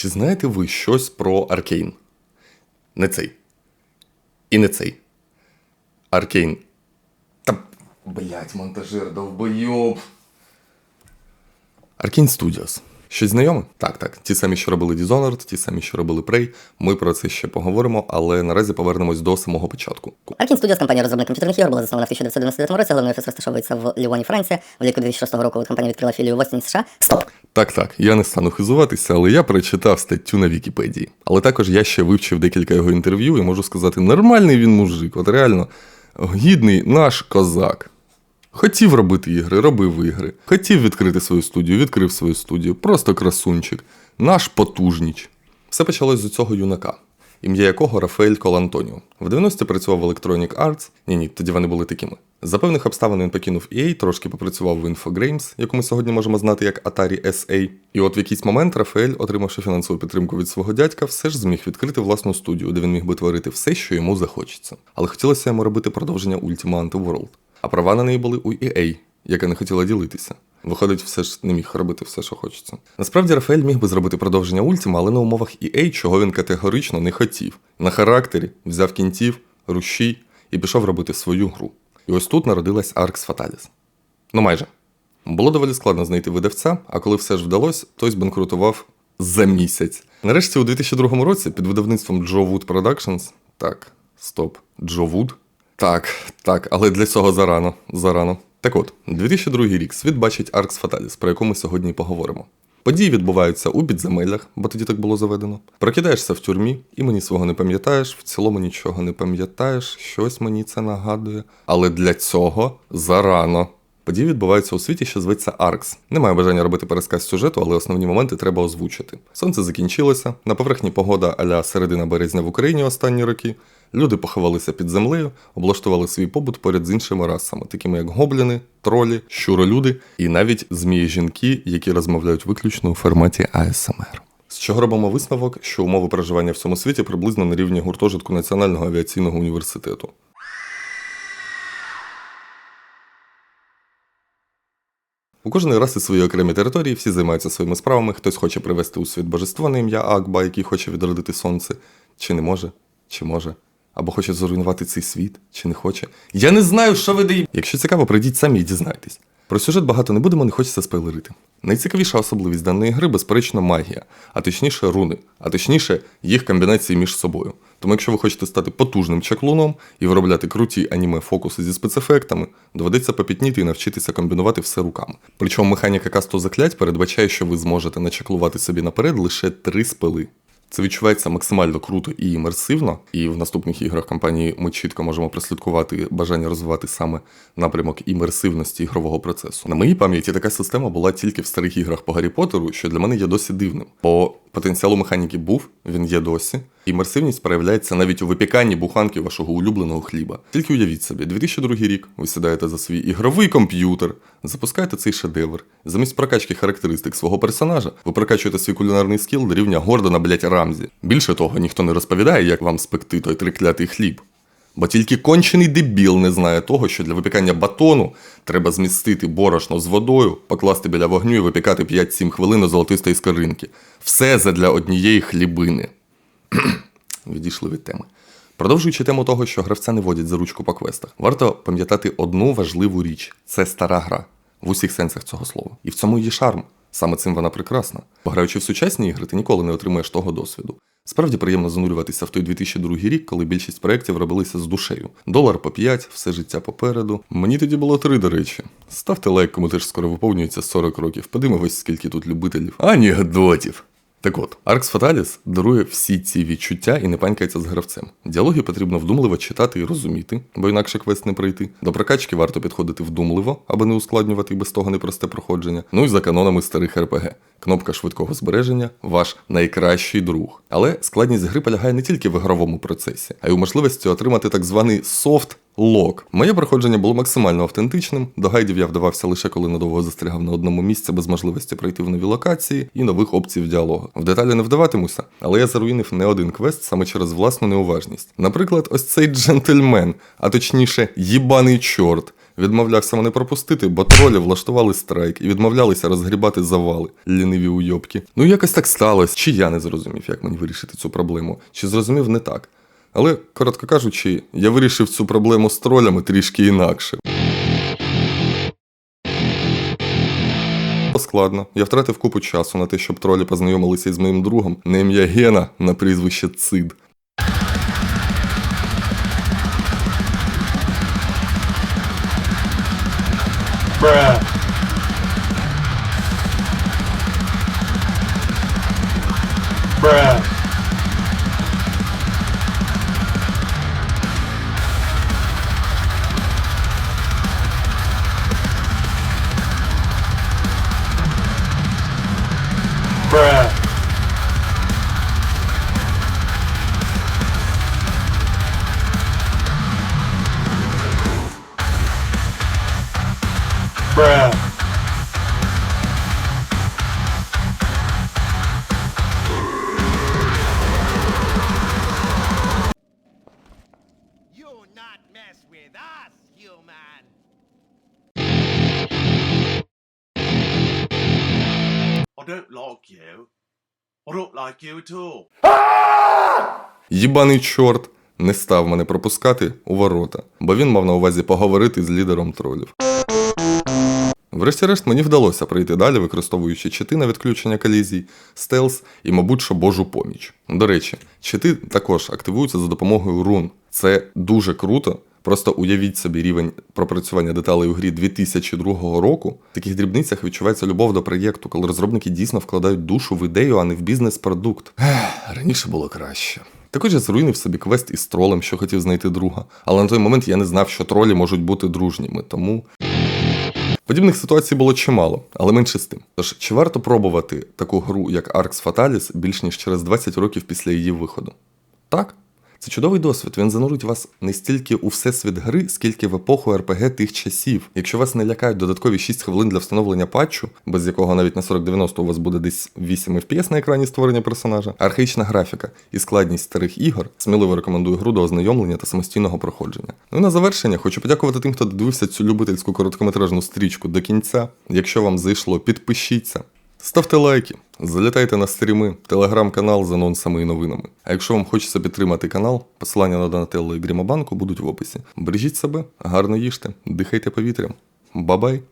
Чи знаєте ви щось про Аркейн? Не цей. І не цей. Аркейн. Та. Блять, монтажер, довбойоб. Аркейн Studios. Щось знайоме? Так, так. Ті самі, що робили Dishonored, ті самі, що робили Prey. Ми про це ще поговоримо, але наразі повернемось до самого початку. Arkane Studios, компанія розробник комп'ютерних ігор, була заснована в 1999 році. Головний офіс розташовується в Ліоні, Франція. Влітку 2006 року компанія відкрила філію в Остіні, США. Стоп! Так, так, я не стану хизуватися, але я прочитав статтю на Вікіпедії. Але також я ще вивчив декілька його інтерв'ю і можу сказати, нормальний він мужик, от реально гідний наш козак. Хотів робити ігри, робив ігри. Хотів відкрити свою студію, відкрив свою студію. Просто красунчик. Наш потужніч. Все почалось з цього юнака, ім'я якого Рафаель Колантоніо. В 90-ті працював в Electronic Arts. Ні, ні, тоді вони були такими. За певних обставин він покинув EA, трошки попрацював в Infogrames, яку ми сьогодні можемо знати як Atari SA. І от в якийсь момент Рафаель, отримавши фінансову підтримку від свого дядька, все ж зміг відкрити власну студію, де він міг би творити все, що йому захочеться. Але хотілося йому робити продовження Ultima Antiworld. А права на неї були у EA, яка не хотіла ділитися. Виходить, все ж не міг робити все, що хочеться. Насправді Рафаель міг би зробити продовження Ultima, але на умовах EA, чого він категорично не хотів. На характері взяв кінтів, рушій і пішов робити свою гру. І ось тут народилась Arx Fatalis. Ну майже. Було доволі складно знайти видавця, а коли все ж вдалося, той збанкрутував за місяць. Нарешті, у 2002 році під видавництвом Joe Wood Productions, так, стоп, Joe Wood? Так, так, але для цього зарано. зарано. Так от, 2002 рік світ бачить Аркс Фаталіс, про яку ми сьогодні поговоримо. Події відбуваються у підземеллях, бо тоді так було заведено. Прокидаєшся в тюрмі, імені свого не пам'ятаєш, в цілому нічого не пам'ятаєш, щось мені це нагадує. Але для цього зарано. Події відбуваються у світі, що зветься Аркс. Немає бажання робити пересказ сюжету, але основні моменти треба озвучити. Сонце закінчилося, на поверхні погода аля середина березня в Україні останні роки. Люди поховалися під землею, облаштували свій побут поряд з іншими расами, такими як гобліни, тролі, щуролюди і навіть змії-жінки, які розмовляють виключно у форматі АСМР. З чого робимо висновок, що умови проживання в цьому світі приблизно на рівні гуртожитку Національного авіаційного університету. У кожної раси свої окремі території, всі займаються своїми справами, хтось хоче привести у світ божество на ім'я Акба, який хоче відродити сонце, чи не може, чи може. Або хоче зруйнувати цей світ, чи не хоче. Я не знаю, що ви даєте. Якщо цікаво, прийдіть самі і дізнайтесь. Про сюжет багато не будемо, не хочеться спойлерити. Найцікавіша особливість даної гри, безперечно, магія, а точніше, руни, а точніше, їх комбінації між собою. Тому, якщо ви хочете стати потужним чаклуном і виробляти круті аніме фокуси зі спецефектами, доведеться попітніти і навчитися комбінувати все руками. Причому механіка касту заклять передбачає, що ви зможете начаклувати собі наперед лише три спили. Це відчувається максимально круто і імерсивно, і в наступних іграх компанії ми чітко можемо прослідкувати бажання розвивати саме напрямок імерсивності ігрового процесу. На моїй пам'яті така система була тільки в старих іграх по Гаррі Поттеру, що для мене є досі дивним. Бо потенціал у механіки був, він є досі. Імерсивність проявляється навіть у випіканні буханки вашого улюбленого хліба. Тільки уявіть собі, 2002 рік ви сідаєте за свій ігровий комп'ютер, запускаєте цей шедевр. Замість прокачки характеристик свого персонажа, ви прокачуєте свій кулінарний скіл до рівня Гордона, блять, Рамзі. Більше того, ніхто не розповідає, як вам спекти той триклятий хліб. Бо тільки кончений дебіл не знає того, що для випікання батону треба змістити борошно з водою, покласти біля вогню і випікати 5-7 хвилин у золотистої скоринки. Все задля однієї хлібини. Відійшли від теми. Продовжуючи тему того, що гравця не водять за ручку по квестах, варто пам'ятати одну важливу річ: це стара гра в усіх сенсах цього слова. І в цьому її шарм. Саме цим вона прекрасна. Граючи в сучасні ігри, ти ніколи не отримаєш того досвіду. Справді приємно занурюватися в той 2002 рік, коли більшість проєктів робилися з душею. Долар по 5, все життя попереду. Мені тоді було три, до речі. Ставте лайк, кому теж скоро виповнюється 40 років. Подивимось, скільки тут любителів. Анекдотів. Так от, Arx Fatalis дарує всі ці відчуття і не панькається з гравцем. Діалоги потрібно вдумливо читати і розуміти, бо інакше квест не пройти. До прокачки варто підходити вдумливо, аби не ускладнювати без того непросте проходження. Ну і за канонами старих РПГ. Кнопка швидкого збереження ваш найкращий друг. Але складність гри полягає не тільки в ігровому процесі, а й у можливості отримати так званий софт лог. Моє проходження було максимально автентичним. До гайдів я вдавався лише коли надовго застрягав на одному місці без можливості пройти в нові локації і нових опцій в діалогу. В деталі не вдаватимуся, але я заруїнив не один квест саме через власну неуважність. Наприклад, ось цей джентльмен, а точніше, їбаний чорт. відмовлявся мене пропустити, бо тролі влаштували страйк і відмовлялися розгрібати завали, ліниві уйобки. Ну якось так сталося, чи я не зрозумів, як мені вирішити цю проблему, чи зрозумів не так. Але, коротко кажучи, я вирішив цю проблему з тролями трішки інакше. Складно. Я втратив купу часу на те, щоб тролі познайомилися із моїм другом на ім'я Гена на прізвище Цид. Bruh. Bruh. I don't like you. I don't like you at all. Їбаний чорт не став мене пропускати у ворота, бо він мав на увазі поговорити з лідером тролів. Врешті-решт мені вдалося пройти далі, використовуючи чити на відключення колізій, стелс і, мабуть, що божу поміч. До речі, чити також активуються за допомогою рун. Це дуже круто. Просто уявіть собі рівень пропрацювання деталей у грі 2002 року. В таких дрібницях відчувається любов до проєкту, коли розробники дійсно вкладають душу в ідею, а не в бізнес-продукт. Раніше було краще. Також я зруйнив собі квест із тролем, що хотів знайти друга. Але на той момент я не знав, що тролі можуть бути дружніми, тому. Подібних ситуацій було чимало, але менше з тим. Тож, чи варто пробувати таку гру, як Arx Fatalis, більш ніж через 20 років після її виходу? Так. Це чудовий досвід. Він занурить вас не стільки у всесвіт гри, скільки в епоху РПГ тих часів. Якщо вас не лякають додаткові 6 хвилин для встановлення патчу, без якого навіть на 4090 у вас буде десь 8 FPS на екрані створення персонажа, архаїчна графіка і складність старих ігор, сміливо рекомендую гру до ознайомлення та самостійного проходження. Ну і на завершення хочу подякувати тим, хто додивився цю любительську короткометражну стрічку до кінця. Якщо вам зайшло, підпишіться. Ставте лайки, залітайте на стріми, телеграм-канал з анонсами і новинами. А якщо вам хочеться підтримати канал, посилання на Донателло і Грімобанку будуть в описі. Бережіть себе, гарно їжте, дихайте повітрям. Бабай!